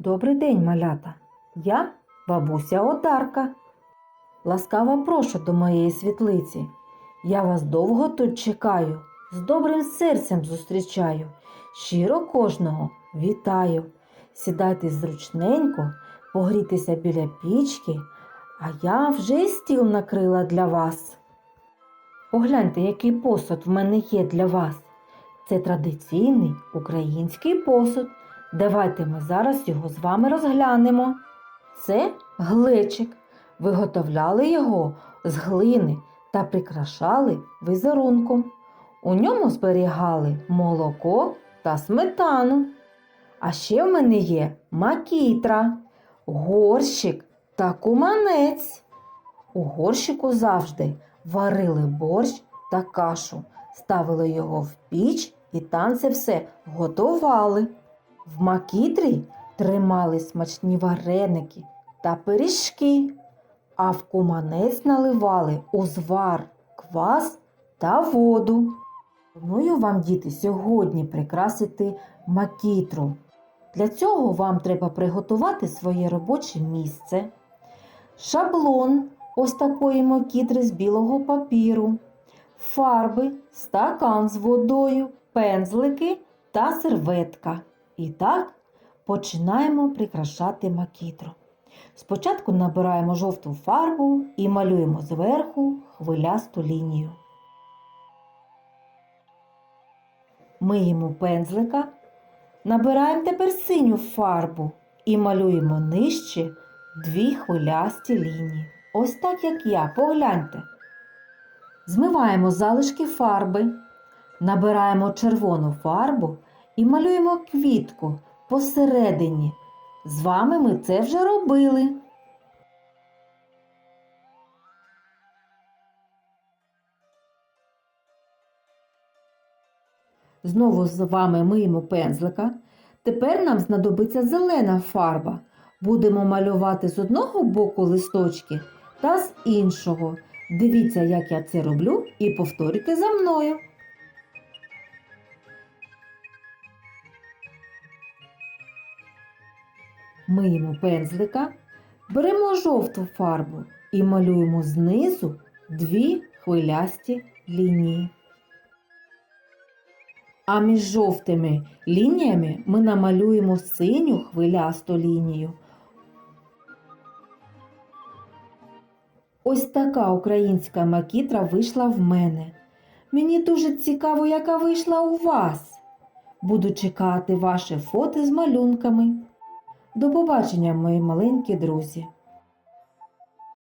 Добрий день, малята. Я бабуся Одарка. Ласкаво прошу до моєї світлиці. Я вас довго тут чекаю, з добрим серцем зустрічаю. Щиро кожного вітаю. Сідайте зручненько, погрітися біля пічки, а я вже й стіл накрила для вас. Погляньте, який посуд в мене є для вас. Це традиційний український посуд. Давайте ми зараз його з вами розглянемо. Це глечик. Виготовляли його з глини та прикрашали візерунком. У ньому зберігали молоко та сметану. А ще в мене є макітра, горщик та куманець. У горщику завжди варили борщ та кашу, ставили його в піч і там це все готували. В макітрі тримали смачні вареники та пиріжки, а в куманець наливали узвар, квас та воду. Пропоную вам, діти, сьогодні прикрасити макітру. Для цього вам треба приготувати своє робоче місце, шаблон ось такої макітри з білого папіру, фарби, стакан з водою, пензлики та серветка. І так починаємо прикрашати макітру. Спочатку набираємо жовту фарбу і малюємо зверху хвилясту лінію. Миємо пензлика, набираємо тепер синю фарбу і малюємо нижче дві хвилясті лінії. Ось так, як я, погляньте. Змиваємо залишки фарби, набираємо червону фарбу і малюємо квітку посередині. З вами ми це вже робили. Знову з вами миємо пензлика. Тепер нам знадобиться зелена фарба. Будемо малювати з одного боку листочки та з іншого. Дивіться, як я це роблю, і повторюйте за мною. Миємо пензлика, беремо жовту фарбу і малюємо знизу дві хвилясті лінії. А між жовтими лініями ми намалюємо синю хвилясту лінію. Ось така українська макітра вийшла в мене. Мені дуже цікаво, яка вийшла у вас. Буду чекати ваше фото з малюнками. До побачення, мої маленькі друзі!